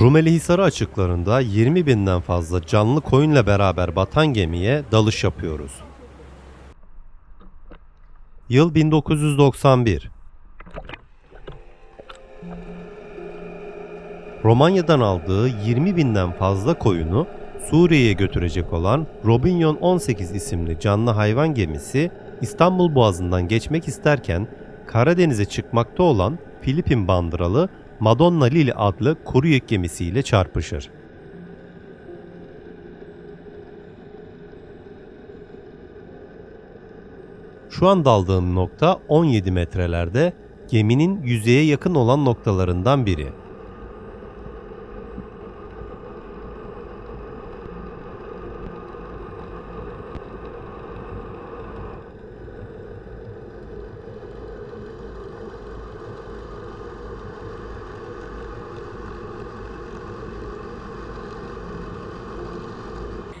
Rumeli Hisarı açıklarında 20 binden fazla canlı koyunla beraber batan gemiye dalış yapıyoruz. Yıl 1991. Romanya'dan aldığı 20 binden fazla koyunu Suriye'ye götürecek olan Robinyon 18 isimli canlı hayvan gemisi İstanbul Boğazı'ndan geçmek isterken Karadeniz'e çıkmakta olan Filipin bandıralı Madonna Lily adlı kuru yük gemisiyle çarpışır. Şu an daldığım nokta 17 metrelerde geminin yüzeye yakın olan noktalarından biri.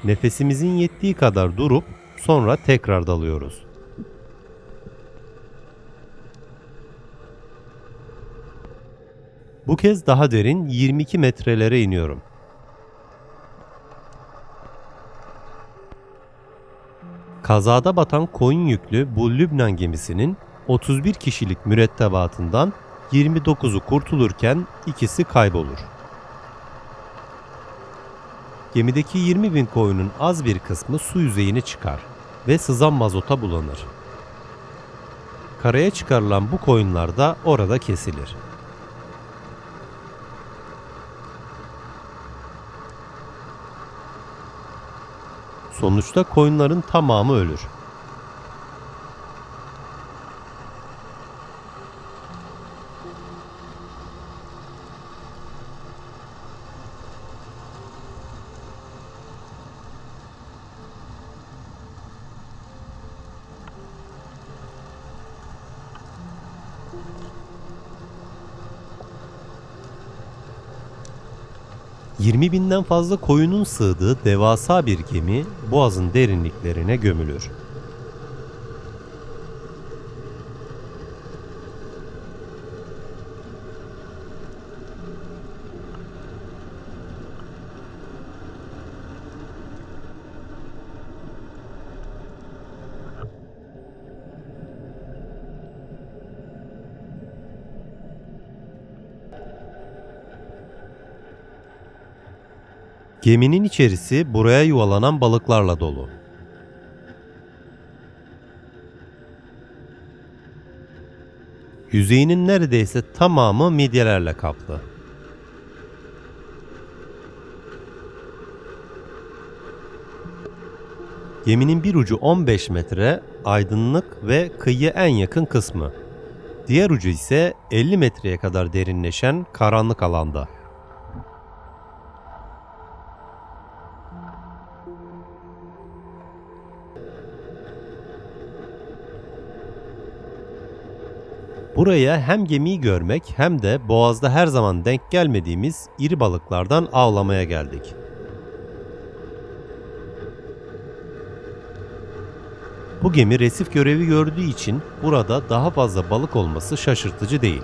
Nefesimizin yettiği kadar durup sonra tekrar dalıyoruz. Bu kez daha derin 22 metrelere iniyorum. Kazada batan koyun yüklü bu Lübnan gemisinin 31 kişilik mürettebatından 29'u kurtulurken ikisi kaybolur. Gemideki 20 bin koyunun az bir kısmı su yüzeyine çıkar ve sızan mazota bulanır. Karaya çıkarılan bu koyunlar da orada kesilir. Sonuçta koyunların tamamı ölür. ...20 binden fazla koyunun sığdığı devasa bir gemi boğazın derinliklerine gömülür. Geminin içerisi buraya yuvalanan balıklarla dolu. Yüzeyinin neredeyse tamamı midyelerle kaplı. Geminin bir ucu 15 metre, aydınlık ve kıyıya en yakın kısmı. Diğer ucu ise 50 metreye kadar derinleşen karanlık alanda. Buraya hem gemiyi görmek hem de boğazda her zaman denk gelmediğimiz iri balıklardan avlamaya geldik. Bu gemi resif görevi gördüğü için burada daha fazla balık olması şaşırtıcı değil.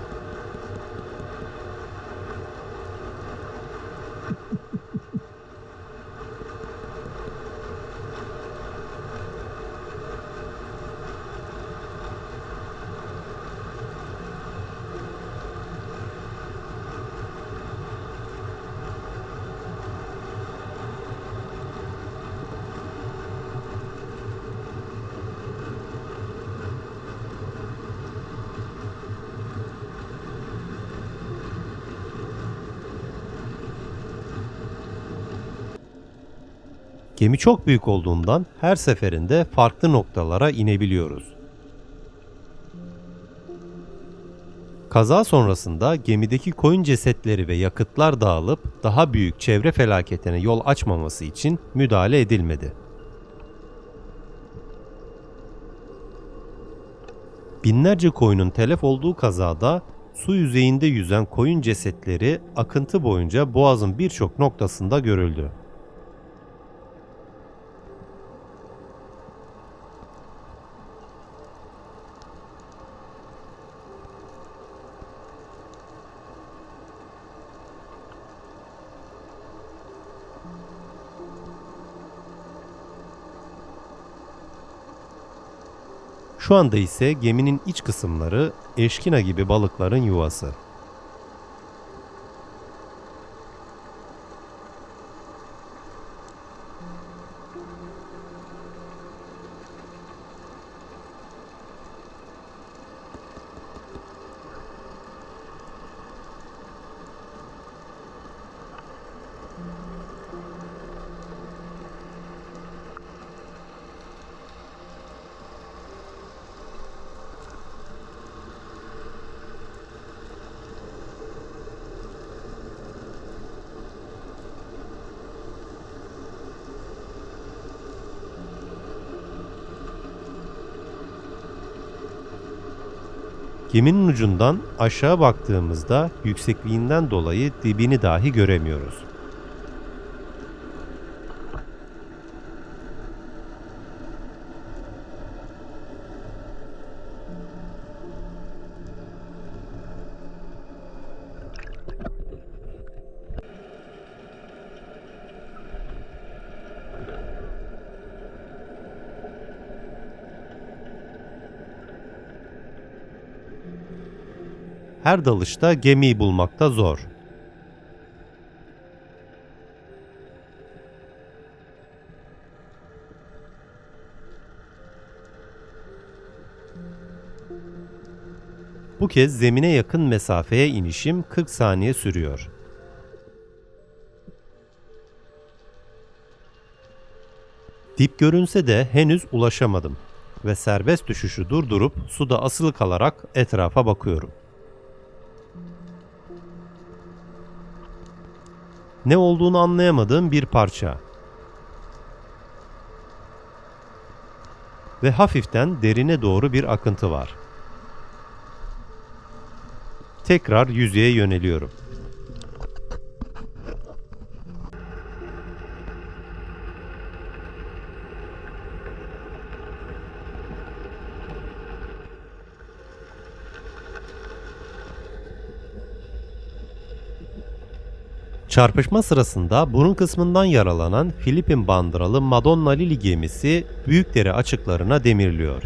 Gemi çok büyük olduğundan her seferinde farklı noktalara inebiliyoruz. Kaza sonrasında gemideki koyun cesetleri ve yakıtlar dağılıp daha büyük çevre felaketine yol açmaması için müdahale edilmedi. Binlerce koyunun telef olduğu kazada su yüzeyinde yüzen koyun cesetleri akıntı boyunca boğazın birçok noktasında görüldü. Şu anda ise geminin iç kısımları eşkina gibi balıkların yuvası. Geminin ucundan aşağı baktığımızda yüksekliğinden dolayı dibini dahi göremiyoruz. Her dalışta gemiyi bulmakta zor. Bu kez zemine yakın mesafeye inişim 40 saniye sürüyor. Dip görünse de henüz ulaşamadım ve serbest düşüşü durdurup suda asılı kalarak etrafa bakıyorum. Ne olduğunu anlayamadığım bir parça. Ve hafiften derine doğru bir akıntı var. Tekrar yüzeye yöneliyorum. Çarpışma sırasında burun kısmından yaralanan Filipin bandıralı Madonna Lily gemisi Büyükdere açıklarına demirliyor.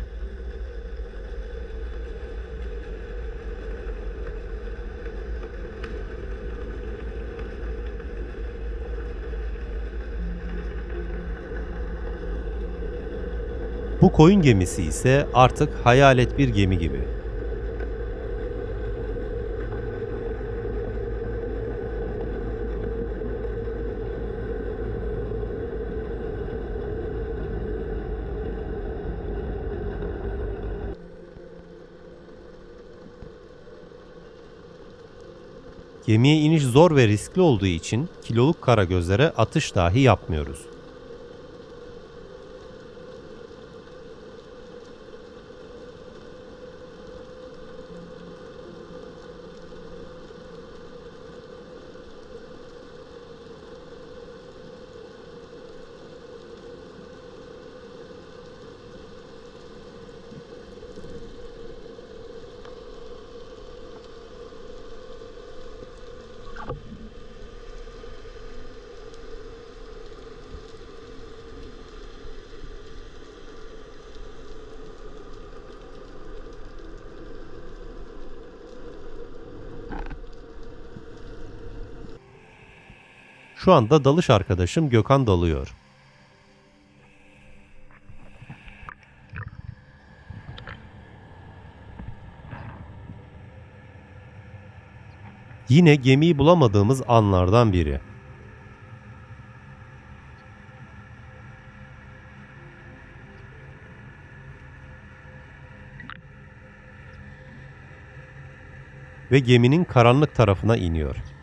Bu koyun gemisi ise artık hayalet bir gemi gibi. Gemiye iniş zor ve riskli olduğu için kiloluk karagözlere atış dahi yapmıyoruz. Şu anda dalış arkadaşım Gökhan dalıyor. Yine gemiyi bulamadığımız anlardan biri. Ve geminin karanlık tarafına iniyor.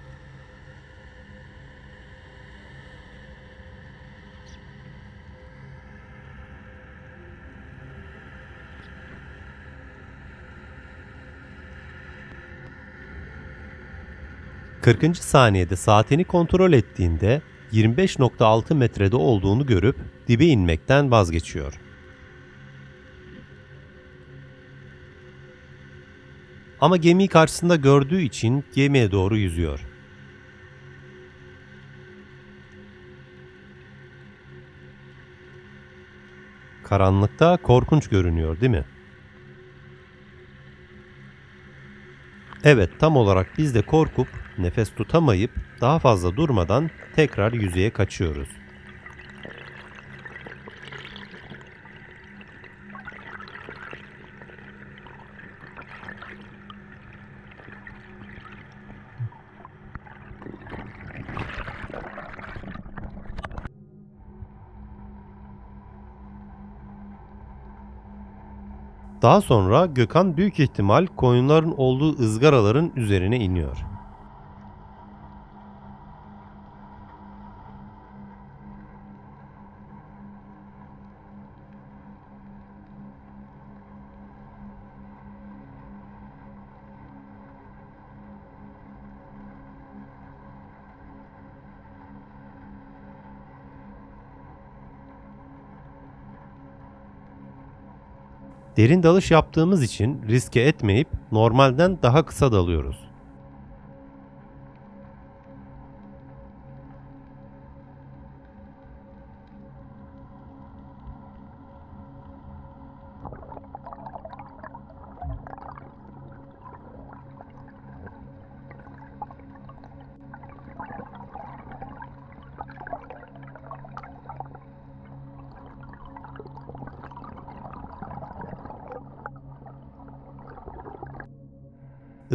Kırkıncı saniyede saatini kontrol ettiğinde 25.6 metrede olduğunu görüp dibe inmekten vazgeçiyor. Ama gemiyi karşısında gördüğü için gemiye doğru yüzüyor. Karanlıkta korkunç görünüyor değil mi? Evet tam olarak biz de korkup nefes tutamayıp daha fazla durmadan tekrar yüzeye kaçıyoruz. Daha sonra Gökhan büyük ihtimal koyunların olduğu ızgaraların üzerine iniyor. Derin dalış yaptığımız için riske etmeyip normalden daha kısa dalıyoruz.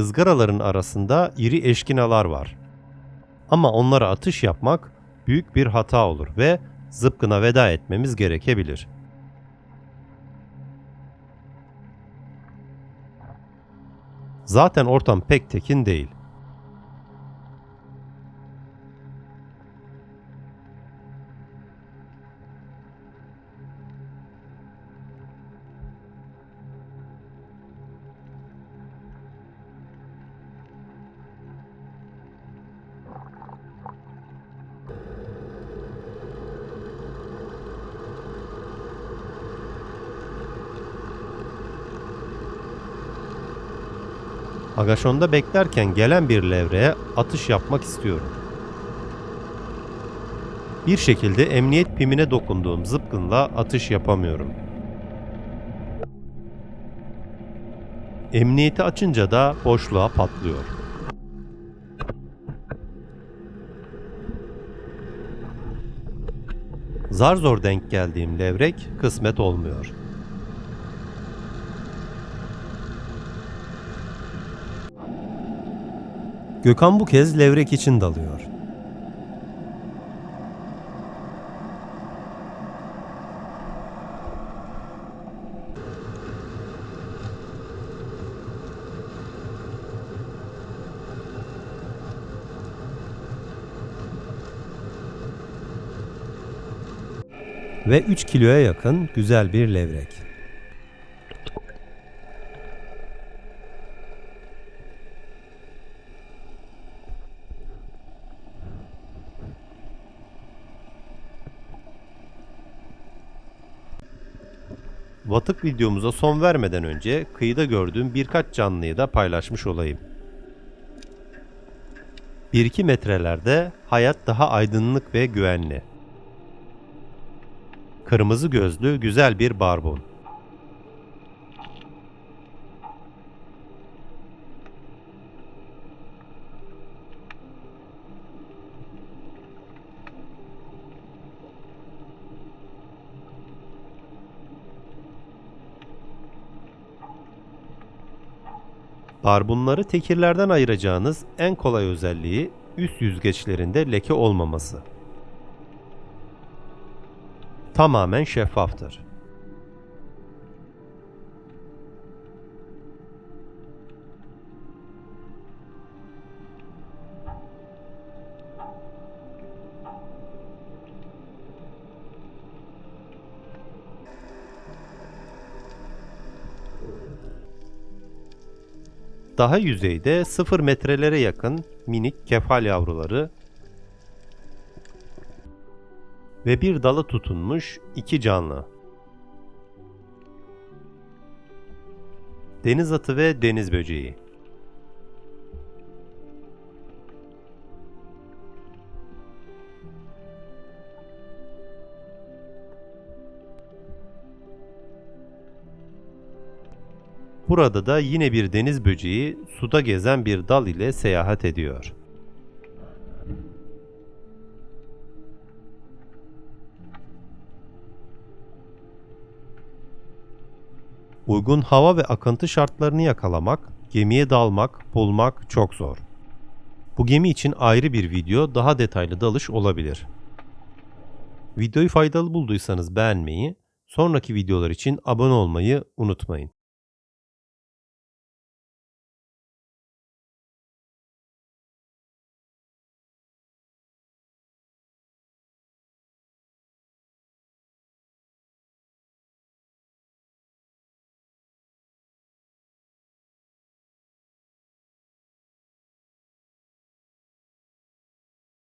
Izgaraların arasında iri eşkinalar var. Ama onlara atış yapmak büyük bir hata olur ve zıpkına veda etmemiz gerekebilir. Zaten ortam pek tekin değil. Agaşon'da beklerken gelen bir levreye atış yapmak istiyorum. Bir şekilde emniyet pimine dokunduğum zıpkınla atış yapamıyorum. Emniyeti açınca da boşluğa patlıyor. Zar zor denk geldiğim levrek kısmet olmuyor. Gökhan bu kez levrek için dalıyor. Ve 3 kiloya yakın güzel bir levrek. Vatık videomuza son vermeden önce kıyıda gördüğüm birkaç canlıyı da paylaşmış olayım. 1-2 metrelerde hayat daha aydınlık ve güvenli. Kırmızı gözlü güzel bir barbun. Barbunları tekirlerden ayıracağınız en kolay özelliği üst yüzgeçlerinde leke olmaması. Tamamen şeffaftır. Daha yüzeyde 0 metrelere yakın minik kefal yavruları ve bir dala tutunmuş iki canlı. Deniz atı ve deniz böceği. Burada da yine bir deniz böceği suda gezen bir dal ile seyahat ediyor. Uygun hava ve akıntı şartlarını yakalamak, gemiye dalmak, bulmak çok zor. Bu gemi için ayrı bir video daha detaylı dalış olabilir. Videoyu faydalı bulduysanız beğenmeyi, sonraki videolar için abone olmayı unutmayın.